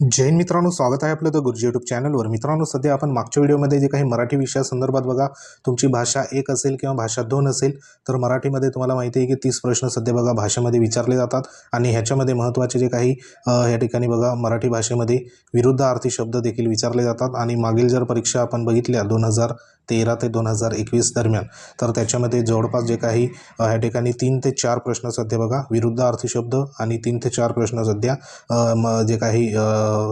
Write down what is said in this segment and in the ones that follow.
जैन मित्रांनो स्वागत आहे आपलं तर गुरुजी यूट्यूब चॅनलवर मित्रांनो सध्या आपण मागच्या व्हिडिओमध्ये जे काही मराठी विषयासंदर्भात बघा तुमची भाषा एक असेल किंवा भाषा दोन असेल तर मराठीमध्ये तुम्हाला माहिती आहे की तीस प्रश्न सध्या बघा भाषेमध्ये विचारले जातात आणि ह्याच्यामध्ये महत्त्वाचे जे काही या ठिकाणी बघा मराठी भाषेमध्ये विरुद्धार्थी शब्द देखील विचारले जातात. आणि मागील जर परीक्षा आपण बघितल्या दोन हजार तेरा ते दोन हजार एकवीस दरम्यान. तर त्याच्यामध्ये जवळपास जे काही ह्या ठिकाणी तीन ते चार प्रश्न सध्या बघा विरुद्धार्थी शब्द आणि तीन ते चार प्रश्न सध्या जे काही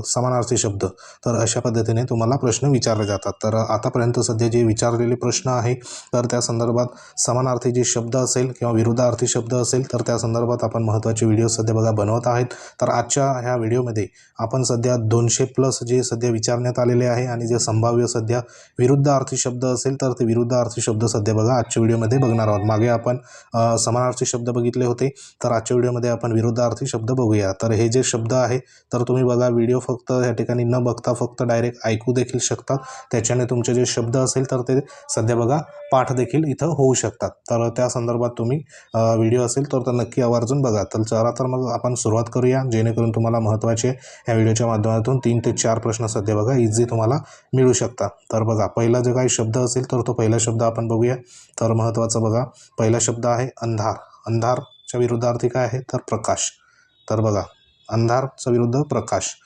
समानार्थी शब्द. तर अशा पद्धतीने तुम्हाला प्रश्न विचारले जातात. तर आतापर्यंत सध्या जे विचारलेले प्रश्न आहे तर त्या संदर्भात समानार्थी जे शब्द असेल किंवा विरुद्धार्थी शब्द असेल तर त्या संदर्भात आपण महत्त्वाचे व्हिडिओ सध्या बघा बनवत आहेत. तर आजच्या ह्या व्हिडिओमध्ये आपण सध्या दोनशे प्लस जे सध्या विचारण्यात आलेले आहे आणि जे संभाव्य सध्या विरुद्धार्थी शब्द असेल तर ते विरुद्धार्थी शब्द सध्या बघा. आजच्या व्हिडिओमध्ये बघणार आहोत. मागे आपण समानार्थी शब्द बघितले होते. तर आजच्या व्हिडिओमध्ये आपण विरुद्धार्थी शब्द बघूया. तर हे जे शब्द आहे तर तुम्ही बघा व्हिडिओ फक्त या ठिकाणी न बघता फक्त डायरेक्ट ऐकू देखील शकतात त्याच्याने तुमचे जे शब्द असेल तर ते सध्या बघा पाठ देखील इथं होऊ शकतात. तर त्या संदर्भात तुम्ही व्हिडिओ असेल तर तर नक्की आवर्जून बघा. तर चला तर मग आपण सुरुवात करूया जेणेकरून तुम्हाला महत्त्वाचे या व्हिडिओच्या माध्यमातून तीन ते चार प्रश्न सध्या बघा इझी तुम्हाला मिळू शकतात. तर बघा पहिला जो काही शब्द असेल तर तो पहिला शब्द आपण बघूया. तर महत्त्वाचं बघा. पहिला शब्द आहे अंधार. अंधारच्या विरुद्धार्थी काय आहे? तर प्रकाश. तर बघा. अंधारचा विरुद्ध प्रकाश.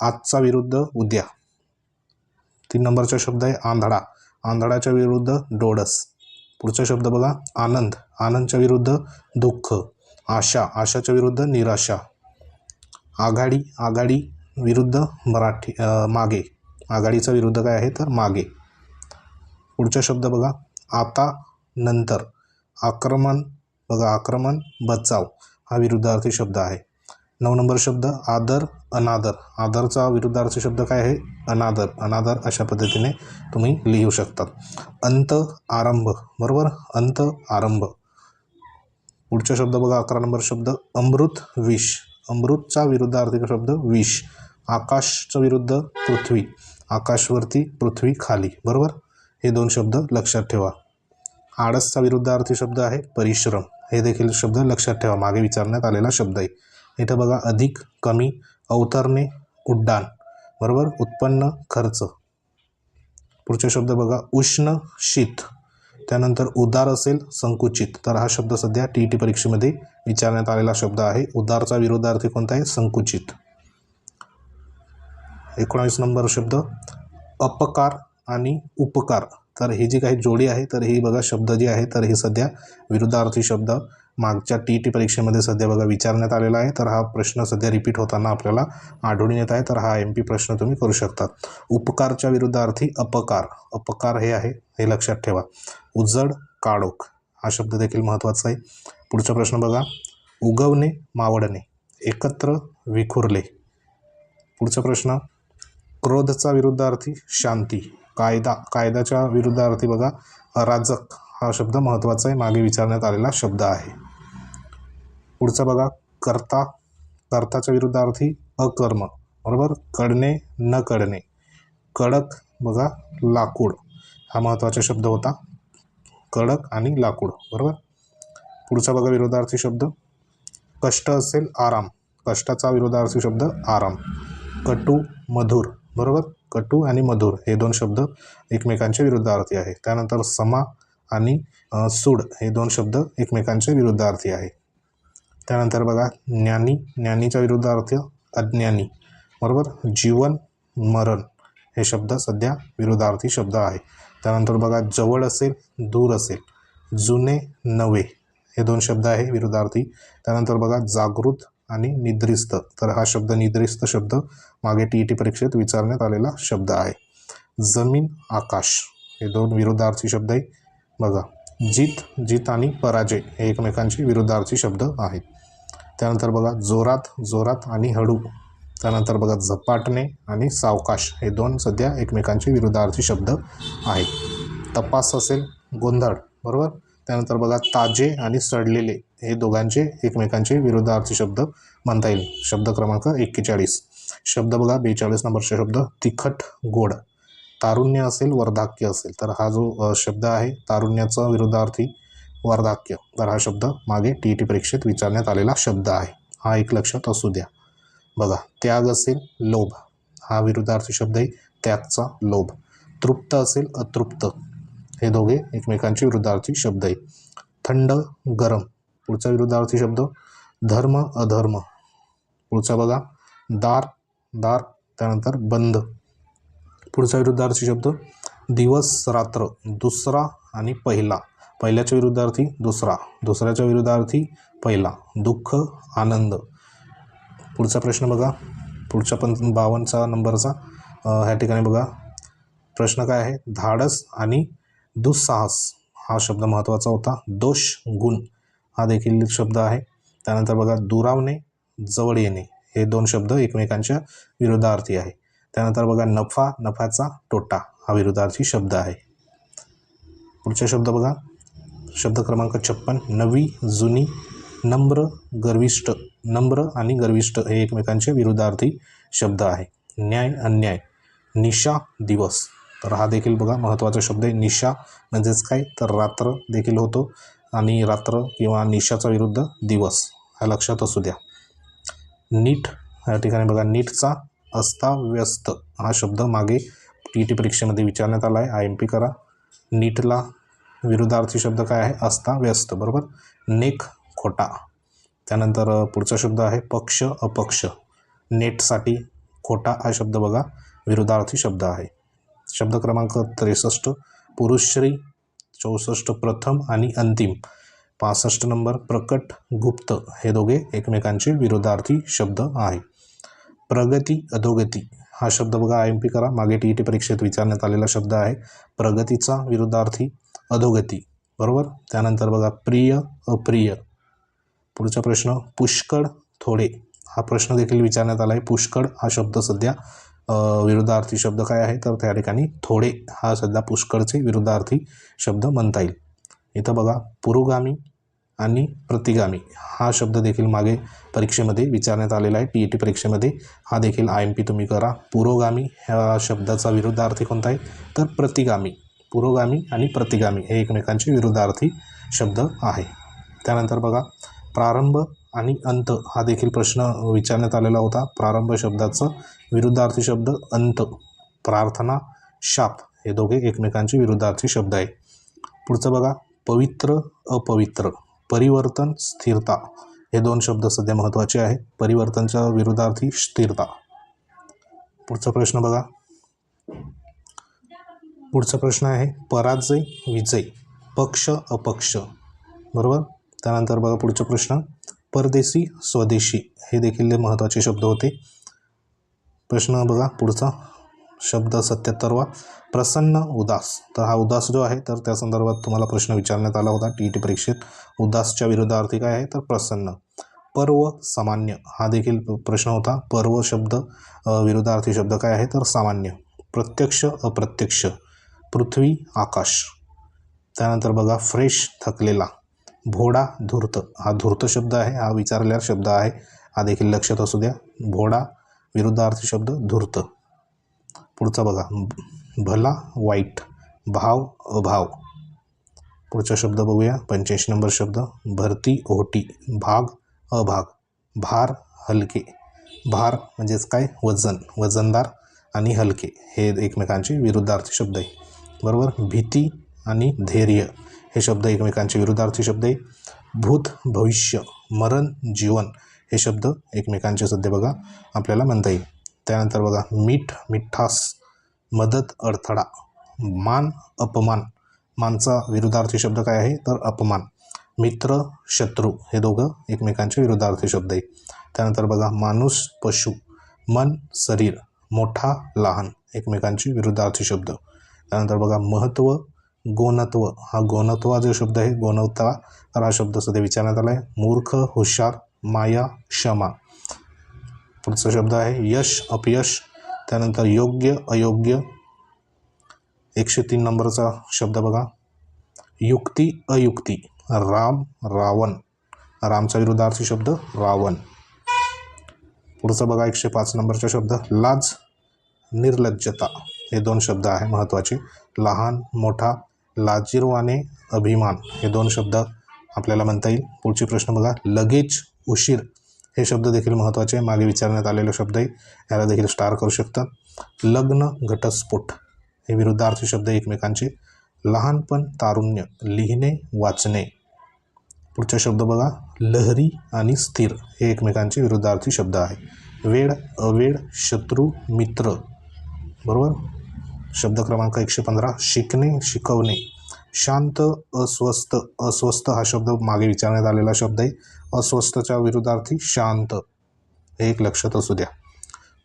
आजचा विरुद्ध उद्या. तीन नंबरचा शब्द आहे आंधळा. आंधळाच्या विरुद्ध डोडस पुढचा शब्द बघा. आनंद. आनंदच्या विरुद्ध दुःख. आशा. आशाच्या विरुद्ध निराशा. आघाडी. आघाडी विरुद्ध मराठी मागे. आघाडीचा विरुद्ध काय आहे? तर मागे. पुढचा शब्द बघा. आता नंतर. आक्रमण बघा आक्रमण बचाव हा विरुद्धार्थी शब्द आहे. नऊ नंबर शब्द आदर अनादर. आदरचा विरुद्धार्थी शब्द काय आहे? अनादर. अनादर अशा पद्धतीने तुम्ही लिहू शकतात. अंत आरंभ. बरोबर? अंत आरंभ. पुढचा शब्द बघा अकरा नंबर शब्द अमृत विष. अमृतचा विरुद्धार्थी शब्द विष. आकाशचं विरुद्ध पृथ्वी. आकाशवरती पृथ्वी खाली. बरोबर? हे दोन शब्द लक्षात ठेवा. आळसचा विरुद्धार्थी शब्द आहे परिश्रम. हे देखील शब्द लक्षात ठेवा. मागे विचारण्यात आलेला शब्द आहे इथं बघा अधिक कमी अवतरणे उड्डाण. बरोबर? उत्पन्न खर्च. पुढचे शब्द बघा उष्ण शीत त्यानंतर उदार असेल संकुचित. तर हा शब्द सध्या टी ई टी परीक्षेमध्ये विचारण्यात आलेला शब्द आहे. उदारचा विरुद्धार्थी कोणता आहे? संकुचित. एकोणावीस नंबर शब्द अपकार आणि उपकार. तर ही जी काही जोडी आहे तर ही बघा शब्द जे आहे तर हे सध्या विरुद्धार्थी शब्द. मागच्या टी टी परीक्षेमध्ये सध्या बघा विचारण्यात आलेला आहे तर हा प्रश्न सध्या रिपीट होताना आपल्याला आढळून येत आहे तर हा एम पी प्रश्न तुम्ही करू शकतात. उपकारच्या विरुद्धार्थी अपकार. अपकार हे आहे हे लक्षात ठेवा. उजड काळोख हा शब्द देखील महत्त्वाचा आहे. पुढचा प्रश्न बघा. उगवणे मावळणे एकत्र विखुरले. पुढचा प्रश्न. क्रोधचा विरुद्धार्थी शांती. कायदा कायद्याच्या विरुद्धार्थी बघा अराजक हा शब्द महत्त्वाचा आहे मागे विचारण्यात आलेला शब्द आहे. पुढचा बघा कर्ता कर्ताच्या विरुद्धार्थी अकर्म बरोबर? कडणे न कडणे कडक बघा लाकूड. हा महत्त्वाचा शब्द होता. कडक आणि लाकूड बरोबर? पुढचा बघा विरोधार्थी शब्द. कष्ट असेल आराम. कष्टाचा विरोधार्थी शब्द आराम. कटू मधुर. बरोबर? कटू आणि मधुर हे दोन शब्द एकमेकांच्या विरुद्धार्थी आहे. त्यानंतर समा आणि सूड हे दोन शब्द एकमेकांच्या विरुद्धार्थी आहे. त्यानंतर बघा ज्ञानी ज्ञानीच्या विरुद्धार्थ अज्ञानी. बरोबर? जीवन मरण हे शब्द सध्या विरुद्धार्थी शब्द आहे. त्यानंतर बघा जवळ असेल दूर असेल. जुने नवे हे दोन शब्द आहे विरुद्धार्थी. त्यानंतर बघा जागृत आणि निद्रिस्त. तर हा शब्द निद्रिस्त शब्द मागे टी ई टी परीक्षेत विचारण्यात आलेला शब्द आहे. जमीन आकाश हे दोन विरुद्धार्थी शब्द आहे. बघा जीत जीत आणि पराजय हे एकमेकांचे विरुद्धार्थी शब्द आहेत. त्यानंतर बघा जोरात जोरात आणि हळू. त्यानंतर बघा झपाटणे आणि सावकाश हे दोन सध्या एकमेकांचे विरुद्धार्थी शब्द आहेत. तपास असेल गोंधळ बरोबर? त्यानंतर बघा ताजे आणि सडलेले हे दोघांचे एकमेकांचे विरुद्धार्थी शब्द म्हणता येईल. शब्द क्रमांक एक्केचाळीस. शब्द बघा बेचाळीस नंबरचा शब्द तिखट गोड. तारुण्य असेल वर्धाक्य असेल. तर हा जो शब्द आहे तारुण्याचा विरुद्धार्थी वर्धाक्य. तर हा शब्द मागे टी ई टी परीक्षेत विचारण्यात आलेला शब्द आहे. हा एक लक्षात असू द्या. बघा त्याग असेल लोभ. हा विरुद्धार्थी शब्द आहे त्यागचा लोभ. तृप्त असेल अतृप्त. हे दोघे एकमेकांचे विरुद्धार्थी शब्द आहे थंड गरम पुढचा विरुद्धार्थी शब्द धर्म अधर्म. पुढचा बघा दार दार त्यानंतर बंद. पुढचा विरुद्धार्थी शब्द दिवस रात्र दुसरा आणि पहिला. पहिल्याच्या विरुद्धार्थी दुसरा. दुसऱ्याच्या विरुद्धार्थी पहिला. दुःख आनंद. पुढचा प्रश्न बघा. पुढच्या पण बावनचा नंबरचा ह्या ठिकाणी बघा. प्रश्न काय आहे? धाडस आणि दुस्साहस हा शब्द महत्त्वाचा होता. दोष गुण हा देखील शब्द आहे. त्यानंतर बघा दुरावणे जवळ येणे हे दोन शब्द एकमेकांच्या विरुद्धार्थी आहे. त्यानंतर बघा नफा नफ्याचा तोटा हा विरुद्धार्थी शब्द आहे. पुढचा शब्द बघा. शब्द क्रमांक छप्पन नवी जुनी नम्र गर्विष्ट नम्र आणि गर्विष्ट हे एकमेकांचे विरुद्धार्थी शब्द आहे. न्याय अन्याय निशा दिवस. तर हा देखील बघा महत्त्वाचा शब्द आहे. निशा म्हणजेच काय? तर रात्र देखील होतो आणि रात्र किंवा निशाचा विरुद्ध दिवस. हा लक्षात असू द्या. नीट या ठिकाणी बघा नीटचा अस्ताव्यस्त हा शब्द मागे टी टी परीक्षेमध्ये विचारण्यात आला आहे. आय एम पी करा. नीटला विरुद्धार्थी शब्द काय आहे? अस्ताव्यस्त. बरोबर? नेक खोटा. त्यानंतर पुढचा शब्द आहे पक्ष अपक्ष. नेटसाठी खोटा हा शब्द बघा विरुद्धार्थी शब्द आहे. शब्द क्रमांक त्रेसष्ट पुरुषश्री चौसष्ट प्रथम आणि अंतिम. पासष्ट नंबर प्रकट गुप्त. हे दोघे एकमेकांचे विरोधार्थी शब्द आहे. प्रगती अधोगती. हा शब्द बघा आय एम पी करा. मागे टी ई टी परीक्षेत विचारण्यात आलेला शब्द आहे. प्रगतीचा विरोधार्थी अधोगती. बरोबर? त्यानंतर बघा प्रिय अप्रिय. पुढचा प्रश्न पुष्कळ थोडे. हा प्रश्न देखील विचारण्यात आला आहे. पुष्कळ हा शब्द सध्या विरुद्धार्थी शब्द काय आहे? तर त्या ठिकाणी थोडे हा सध्या पुष्कळचे विरुद्धार्थी शब्द म्हणता येईल. इथं बघा पुरोगामी आणि प्रतिगामी. हा शब्द देखील मागे परीक्षेमध्ये विचारण्यात आलेला आहे. पी ई टी परीक्षेमध्ये हा देखील आय एम पी तुम्ही करा. पुरोगामी ह्या शब्दाचा विरुद्धार्थी कोणता आहे? तर प्रतिगामी. पुरोगामी आणि प्रतिगामी हे एकमेकांचे विरुद्धार्थी शब्द आहे. त्यानंतर बघा प्रारंभ आणि अंत हा देखील प्रश्न विचारण्यात आलेला होता. प्रारंभ शब्दाचं विरुद्धार्थी शब्द अंत प्रार्थना शाप हे दोघे एकमेकांचे विरुद्धार्थी शब्द आहे. पुढचं बघा पवित्र अपवित्र परिवर्तन स्थिरता हे दोन शब्द सध्या महत्त्वाचे आहे परिवर्तनच्या विरुद्धार्थी स्थिरता. पुढचा प्रश्न बघा. पुढचा प्रश्न आहे पराजय विजय पक्ष अपक्ष. बरोबर? त्यानंतर बघा पुढचा प्रश्न. परदेशी स्वदेशी हे देखील महत्त्वाचे शब्द होते. प्रश्न बघा पुढचा. शब्द सत्याहत्तरवा. प्रसन्न उदास. तर हा उदास जो आहे तर त्या संदर्भात तुम्हाला प्रश्न विचारण्यात आला होता टी ई टी परीक्षेत. उदासच्या विरुद्धार्थी काय आहे? तर प्रसन्न. पर्व सामान्य. हा देखील प्रश्न होता. पर्व शब्द विरुद्धार्थी शब्द काय आहे? तर सामान्य. प्रत्यक्ष अप्रत्यक्ष. पृथ्वी आकाश. त्यानंतर बघा फ्रेश थकलेला. भोडा धूर्त. हा धूर्त शब्द आहे हा विचारलेला शब्द आहे. हा देखील लक्षात असू द्या. भोडा विरुद्धार्थी शब्द धूर्त. पुढचा बघा. भला वाईट भाव अभाव. पुढचा शब्द बघूया. पंच्याऐंशी नंबर शब्द. भरती ओहटी भाग अभाग. भार हलके. भार म्हणजेच काय? वजन. वजनदार आणि हलके. हे एकमेकांचे विरुद्धार्थी शब्द आहे. बरोबर? भीती आणि धैर्य. हे शब्द एकमेकांचे विरुद्धार्थी शब्द आहे. भूत भविष्य मरण जीवन हे शब्द एकमेकांचे सध्या बघा आपल्याला म्हणता येईल. त्यानंतर बघा मीठ मिठास मदत अडथळा मान अपमान. मानचा विरुद्धार्थी शब्द काय आहे? तर अपमान. मित्र शत्रू हे दोघं एकमेकांचे विरुद्धार्थी शब्द आहे. त्यानंतर बघा माणूस पशु मन शरीर मोठा लहान एकमेकांचे विरुद्धार्थी शब्द. त्यानंतर बघा महत्त्व गोनत्व. हा गोनत्व जो शब्द आहे गोनवता तर हा शब्द सध्या विचारण्यात आला आहे मूर्ख हुशार माया क्षमा. पुढचा शब्द आहे यश अपयश. त्यानंतर योग्य अयोग्य. एकशे तीन नंबरचा शब्द बघा. युक्ती अयुक्ती. राम रावण. रामचा विरुद्धार्थी शब्द रावण. पुढचा बघा एकशे पाच नंबरचा शब्द. लाज निर्लज्जता. हे दोन शब्द आहे महत्त्वाचे. लहान मोठा लाजीरवाने अभिमान हे दोन शब्द आपल्याला म्हणता येईल. पुढचे प्रश्न बघा. लगेच उशीर हे शब्द देखील महत्त्वाचे मागे विचारण्यात आलेले शब्द आहे याला देखील स्टार करू शकतात लग्न घटस्फोट हे विरुद्धार्थी शब्द एकमेकांचे. लहानपण तारुण्य लिहिणे वाचणे. पुढचा शब्द बघा. लहरी आणि स्थिर हे एकमेकांचे विरुद्धार्थी शब्द आहे. वेळ अवेळ शत्रू मित्र. बरोबर? शब्द क्रमांक एकशे पंधरा शिकणे शिकवणे. शांत अस्वस्थ अस्वस्थ हा शब्द मागे विचारण्यात आलेला शब्द आहे. अस्वस्थच्या विरुद्धार्थी शांत. हे एक लक्षात असू द्या.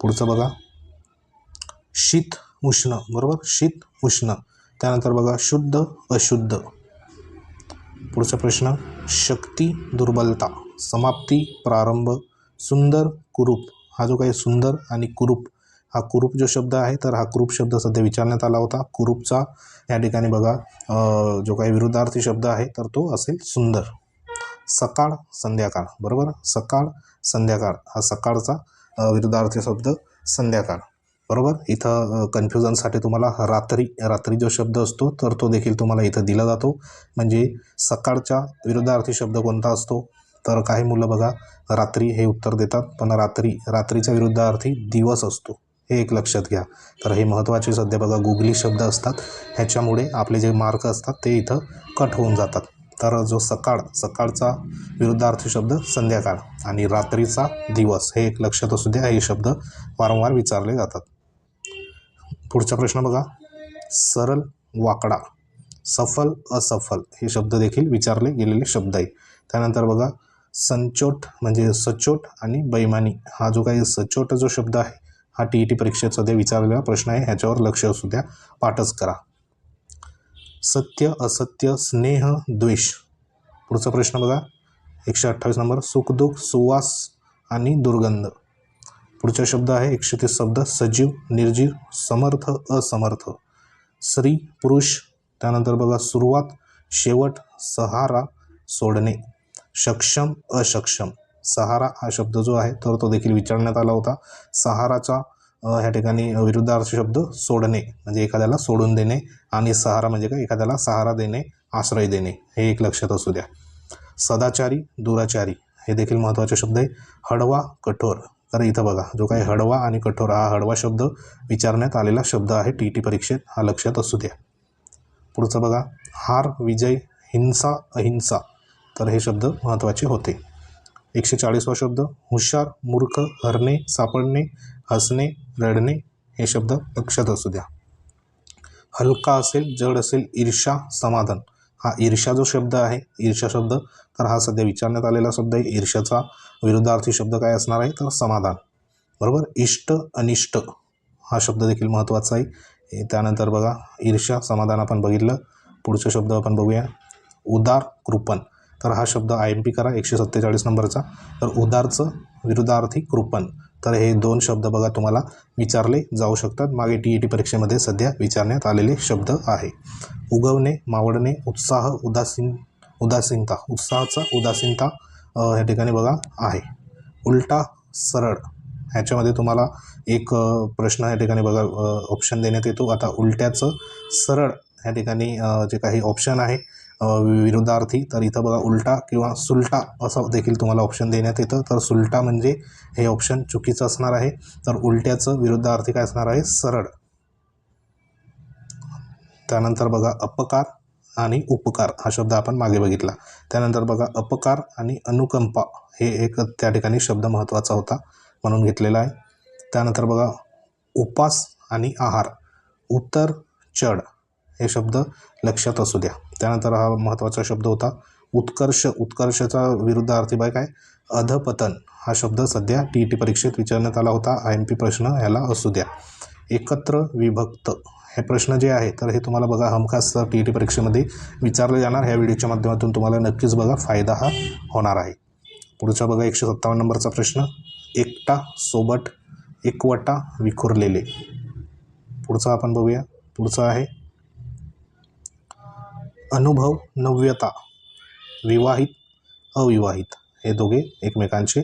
पुढचं बघा. शीत उष्ण. बरोबर? शीत उष्ण. त्यानंतर बघा शुद्ध अशुद्ध. पुढचा प्रश्न. शक्ती दुर्बलता. समाप्ती प्रारंभ. सुंदर कुरूप. हा जो काही सुंदर आणि कुरूप हा कुरूप जो शब्द आहे तर हा कुरूप शब्द सध्या विचारण्यात आला होता. कुरूपचा या ठिकाणी बघा जो काही विरुद्धार्थी शब्द आहे तर तो असेल सुंदर. सकाळ संध्याकाळ. बरोबर? सकाळ संध्याकाळ. हा सकाळचा विरुद्धार्थी शब्द संध्याकाळ. बरोबर? इथं कन्फ्युजनसाठी तुम्हाला रात्री रात्री जो शब्द असतो तर तो देखील तुम्हाला इथं दिला जातो. म्हणजे सकाळच्या विरुद्धार्थी शब्द कोणता असतो? तर काही मुलं बघा रात्री हे उत्तर देतात. पण रात्री रात्रीचा विरुद्धार्थी दिवस असतो. हे एक लक्षात घ्या. तर हे महत्त्वाचे सध्या बघा गुगली शब्द असतात. ह्याच्यामुळे आपले जे मार्क असतात ते इथं कट होऊन जातात. तर जो सकाळ सकाळचा विरुद्धार्थी शब्द संध्याकाळ आणि रात्रीचा दिवस हे एक लक्षात असू द्या हे शब्द वारंवार विचारले जातात. पुढचा प्रश्न बघा. सरल वाकडा सफल असफल हे शब्द देखील विचारले गेलेले शब्द आहे त्यानंतर बघा संचोट म्हणजे सचोट आणि बैमानी. हा जो काही सचोट जो शब्द आहे हा टी ई टी परीक्षेत सध्या विचारलेला प्रश्न आहे. ह्याच्यावर लक्ष असू द्या. पाठच करा. सत्य असत्य स्नेह द्वेष. पुढचा प्रश्न बघा. एकशे अठ्ठावीस नंबर. सुखदुःख सुवास आणि दुर्गंध. पुढचा शब्द आहे एकशे तीस शब्द. सजीव निर्जीव समर्थ असमर्थ. स्त्री पुरुष. त्यानंतर बघा सुरुवात शेवट सहारा सोडणे. सक्षम असक्षम. सहारा हा शब्द जो आहे तर तो देखील विचारण्यात आला होता. सहाराचा ह्या ठिकाणी विरुद्धार्थ शब्द सोडणे म्हणजे एखाद्याला सोडून देणे आणि सहारा म्हणजे काय? एखाद्याला सहारा देणे आश्रय देणे हे एक लक्षात असू द्या. सदाचारी दुराचारी हे देखील महत्त्वाचे शब्द आहे. हडवा कठोर. तर इथं बघा जो काही हडवा आणि कठोर हा हडवा शब्द विचारण्यात आलेला शब्द आहे टी टी परीक्षेत हा लक्षात असू द्या. पुढचं बघा हार विजय हिंसा अहिंसा. तर हे शब्द महत्त्वाचे होते. एकशे चाळीसवा शब्द हुशार मूर्ख हरणे सापडणे हसणे रडणे हे शब्द लक्षात असू द्या. हलका असेल जड असेल ईर्षा समाधान. हा ईर्षा जो शब्द आहे ईर्षा शब्द तर हा सध्या विचारण्यात आलेला शब्द आहे. ईर्ष्याचा विरुद्धार्थी शब्द काय असणार आहे? तर समाधान. बरोबर? इष्ट अनिष्ट हा शब्द देखील महत्त्वाचा आहे. त्यानंतर बघा ईर्ष्या समाधान आपण बघितलं. पुढचा शब्द आपण बघूया. उदार कृपण. तर हा शब्द आय एम पी करा एकशे सत्तेचाळीस नंबरचा. तर उदारचं विरुद्धार्थी कृपण तर हे दोन शब्द बघा तुम्हाला विचारले जाऊ शकतात. मागे टी ई टी परीक्षेमध्ये सध्या विचारण्यात आलेले शब्द आहे. उगवणे मावळणे उत्साह उदासीन उदासीनता. उत्साहाचा उदासीनता ह्या ठिकाणी बघा आहे. उलटा सरळ. ह्याच्यामध्ये तुम्हाला एक प्रश्न या ठिकाणी बघा ऑप्शन देण्यात येतो. आता उलट्याचं सरळ ह्या ठिकाणी जे काही ऑप्शन आहे विरुद्धार्थी तर इथं बघा उलटा किंवा सुलटा असं देखील तुम्हाला ऑप्शन देण्यात येतं. तर सुलटा म्हणजे हे ऑप्शन चुकीचं असणार आहे. तर उलट्याचं विरुद्धार्थी काय असणार आहे? सरळ. त्यानंतर बघा अपकार आणि उपकार हा शब्द आपण मागे बघितला. त्यानंतर बघा अपकार आणि अनुकंपा हे एक त्या ठिकाणी शब्द महत्त्वाचा होता म्हणून घेतलेला आहे. त्यानंतर बघा उपास आणि आहार. उत्तर चढ हे शब्द लक्षात असू द्या. त्यानंतर हा महत्त्वाचा शब्द होता उत्कर्ष. उत्कर्षाचा विरुद्धार्थी बाय काय? अधपतन. हा शब्द सध्या टी ई टी परीक्षेत विचारण्यात आला होता. आय एम पी प्रश्न ह्याला असू द्या. एकत्र विभक्त. हे प्रश्न जे आहे तर हे तुम्हाला बघा हमखास टी ई टी परीक्षेमध्ये विचारले जाणार. ह्या व्हिडिओच्या माध्यमातून तुम्हाला नक्कीच बघा फायदा हा होणार आहे. पुढचा बघा एकशे सत्तावन्न नंबरचा प्रश्न. एकटा सोबत एकवटा विखुरलेले. पुढचा आपण बघूया. पुढचा आहे. अनुभव नव्यता विवाहित अविवाहित हे दोघे एकमेकांचे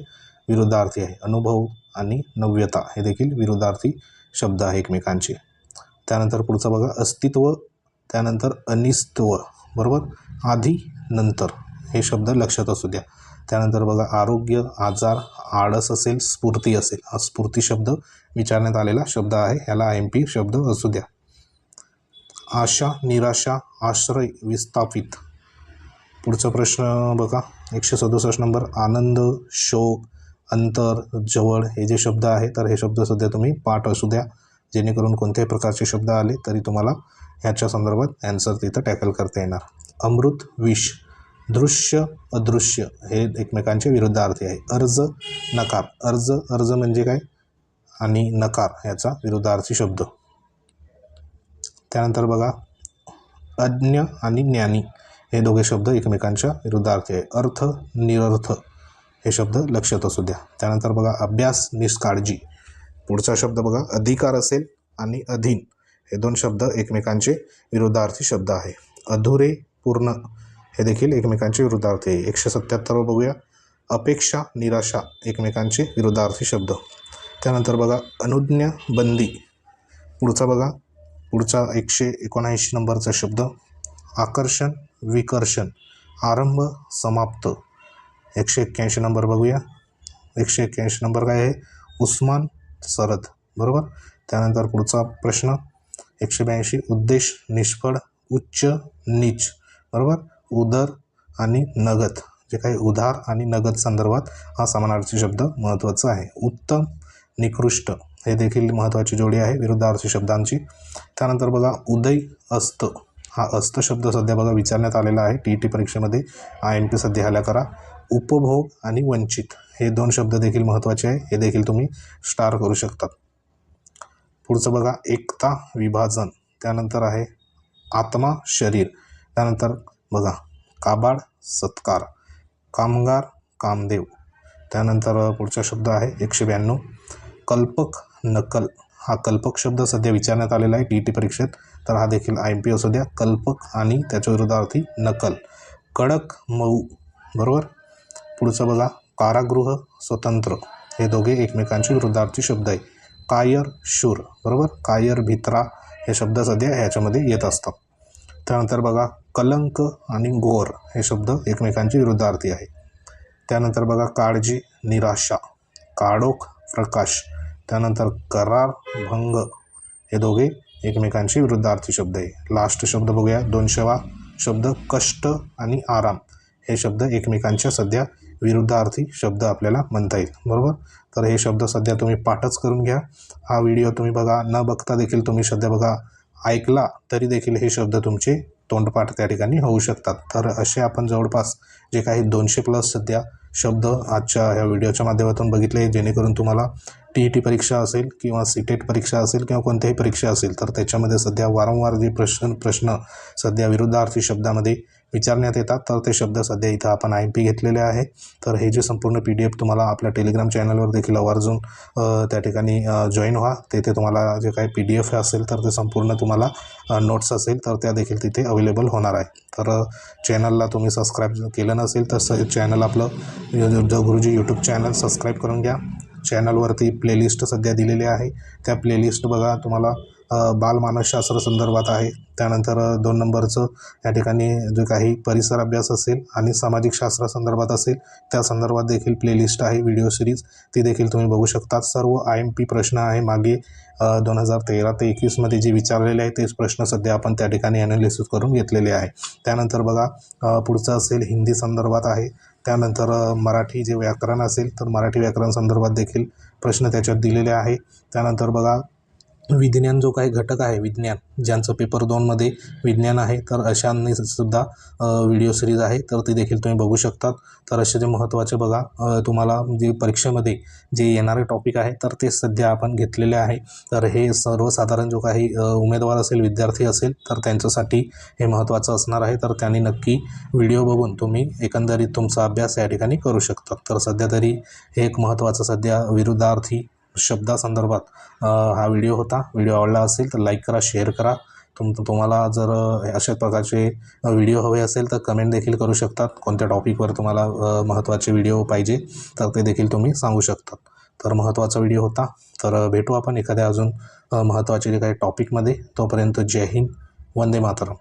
विरुद्धार्थी आहे. अनुभव आणि नव्यता हे देखील विरुद्धार्थी शब्द आहे एकमेकांचे. त्यानंतर पुढचं बघा अस्तित्व त्यानंतर अनिस्त्व बरोबर? आधी नंतर हे शब्द लक्षात असू द्या. त्यानंतर बघा आरोग्य आजार आळस असेल स्फूर्ती असेल. हा स्फूर्ती शब्द विचारण्यात आलेला शब्द आहे. ह्याला आय एम पी शब्द असू द्या. आशा निराशा आश्रय विस्थापित. पुढचा प्रश्न बघा. एकशे सदुसष्ट नंबर आनंद शोक अंतर जवळ हे जे शब्द आहे तर हे शब्द सध्या तुम्ही पाठ असू द्या. जेणेकरून कोणत्याही प्रकारचे शब्द आले तरी तुम्हाला ह्याच्या संदर्भात ॲन्सर तिथं टॅकल करता येणार. अमृत विष दृश्य अदृश्य हे एकमेकांचे विरुद्धार्थी आहे. अर्ज नकार. अर्ज अर्ज म्हणजे काय? आणि नकार ह्याचा विरुद्धार्थी शब्द. त्यानंतर बघा अज्ञ आणि ज्ञानी हे दोघे शब्द एकमेकांच्या विरुद्धार्थी आहे. अर्थ निरर्थ हे शब्द लक्षात असू द्या. त्यानंतर बघा अभ्यास निष्काळजी. पुढचा शब्द बघा अधिकार असेल आणि अधीन. हे दोन शब्द एकमेकांचे विरुद्धार्थी शब्द आहे. अधुरे पूर्ण हे देखील एकमेकांचे विरुद्धार्थी आहे. एकशे सत्याहत्तर बघूया. अपेक्षा निराशा एकमेकांचे विरुद्धार्थी शब्द. त्यानंतर बघा अनुज्ञा बंदी पुढचा बघा पुढचा एकशे एकोणऐंशी नंबरचा शब्द आकर्षण विकर्षण आरंभ समाप्त. एकशे एक्क्याऐंशी नंबर बघूया. एकशे एक्क्याऐंशी नंबर काय आहे? उस्मान सरद. बरोबर? त्यानंतर पुढचा प्रश्न एकशे ब्याऐंशी उद्देश निष्फळ उच्च नीच. बरोबर? उदर आणि नगद. जे काही उधार आणि नगद संदर्भात हा समानार्थी शब्द महत्त्वाचा आहे. उत्तम निकृष्ट. हे देखील महत्त्वाची जोडी आहे विरुद्धार्थी शब्दांची. त्यानंतर बघा उदय अस्त. हा अस्त शब्द सध्या बघा विचारण्यात आलेला आहे. टी ई टी परीक्षेमध्ये आय एम पी सध्या ह्याला करा. उपभोग आणि वंचित हे दोन शब्द देखील महत्त्वाचे आहे. हे देखील तुम्ही स्टार करू शकतात. पुढचं बघा एकता विभाजन. त्यानंतर आहे आत्मा शरीर. त्यानंतर बघा काबाड सत्कार. कामगार कामदेव. त्यानंतर पुढचा शब्द आहे एकशे ब्याण्णव. कल्पक नकल. हा कल्पक शब्द सध्या विचारण्यात आलेला आहे टी टी परीक्षेत. तर हा देखील आय एम पी असू द्या कल्पक आणि त्याच्या विरोधार्थी नकल. कडक मऊ. बरोबर? पुढचं बघा. कारागृह स्वतंत्र. हे दोघे एकमेकांचे विरुद्धार्थी शब्द आहे. कायर शूर. बरोबर? कायर भित्रा हे शब्द सध्या ह्याच्यामध्ये येत असतात. त्यानंतर बघा. कलंक आणि गोर हे शब्द एकमेकांचे विरुद्धार्थी आहे. त्यानंतर बघा. काळजी निराशा. काळोख प्रकाश. त्यानंतर करार भंग हे दोघे एकमेकांशी विरुद्धार्थी शब्द आहे. लास्ट शब्द बघूया. दोनशेवा शब्द कष्ट आणि आराम. हे शब्द एकमेकांच्या सध्या विरुद्धार्थी शब्द आपल्याला म्हणता येईल. बरोबर? तर हे शब्द सध्या तुम्ही पाठच करून घ्या. हा व्हिडिओ तुम्ही बघा. न बघता देखील तुम्ही सध्या बघा. ऐकला तरी देखील हे शब्द तुमचे तोंडपाठ त्या ठिकाणी होऊ शकतात. तर असे आपण जवळपास जे काही दोनशे प्लस सध्या शब्द आजच्या ह्या व्हिडिओच्या माध्यमातून बघितले जेणेकरून तुम्हाला टी ई टी परीक्षा असेल किंवा सीटेट परीक्षा असेल किंवा कोणत्याही परीक्षा असेल तर त्याच्यामध्ये सध्या वारंवार जे प्रश्न प्रश्न सध्या विरुद्धार्थी शब्दामध्ये विचारण्यात येतात तर ते शब्द सध्या इथं आपण आय एम पी घेतलेले आहे. तर हे जे संपूर्ण पी डी एफ तुम्हाला आपल्या टेलिग्राम चॅनलवर देखील आवर्जून त्या ठिकाणी जॉईन व्हा. तेथे तुम्हाला जे काही पी डी एफ असेल तर ते संपूर्ण तुम्हाला नोट्स असेल तर त्या देखील तिथे अवेलेबल होणार आहे. तर चॅनलला तुम्ही सबस्क्राईब केलं नसेल तर स चॅनल आपलं गुरुजी यूट्यूब चॅनल सबस्क्राईब करून घ्या. चॅनलवरती प्लेलिस्ट सध्या दिलेली आहे. त्या प्लेलिस्ट बघा तुम्हाला बालमानसशास्त्र संदर्भात आहे. त्यानंतर दोन नंबरचं या ठिकाणी जे काही परिसर अभ्यास असेल आणि सामाजिक शास्त्र संदर्भात असेल त्या संदर्भात देखील प्लेलिस्ट आहे व्हिडिओ सिरीज. ती देखील तुम्ही बघू शकता सर्व आय एम पी प्रश्न आहे मागे दोन हजार तेरा ते एकवीसमध्ये जे विचारलेले आहे तेच प्रश्न सध्या आपण त्या ठिकाणी ॲनालिसिस करून घेतलेले आहे. त्यानंतर बघा पुढचं असेल हिंदी संदर्भात आहे. त्यानंतर मराठी जे व्याकरण असेल तर मराठी व्याकरण संदर्भात देखील प्रश्न त्याच्यात दिलेले आहे. त्यानंतर बघा विज्ञान जो काही घटक आहे विज्ञान ज्यांचं पेपर दोनमध्ये विज्ञान आहे तर अशांनी सुद्धा व्हिडिओ सिरीज आहे तर ती देखील तुम्ही बघू शकतात. तर असे जे महत्त्वाचे बघा तुम्हाला जे परीक्षेमध्ये जे येणारे टॉपिक आहे तर ते सध्या आपण घेतलेले आहे. तर हे सर्वसाधारण जो काही उमेदवार असेल विद्यार्थी असेल तर त्यांच्यासाठी हे महत्त्वाचं असणार आहे. तर त्यांनी नक्की व्हिडिओ बघून तुम्ही एकंदरीत तुमचा अभ्यास या ठिकाणी करू शकता. तर सध्या तरी हे एक महत्त्वाचं सध्या विरुद्धार्थी शब्दासंदर्भात हा व्हिडिओ होता. व्हिडिओ आवडला असेल तर लाईक करा शेअर करा. तुम तुम्हाला जर अशा प्रकारचे व्हिडिओ हवे असेल तर कमेंट देखील करू शकतात. कोणत्या टॉपिकवर तुम्हाला महत्त्वाचे व्हिडिओ पाहिजे तर ते देखील तुम्ही सांगू शकतात. तर महत्त्वाचा व्हिडिओ होता. तर भेटू आपण एखाद्या अजून महत्त्वाचे जे काही टॉपिकमध्ये तोपर्यंत जय हिंद. वंदे मातरम.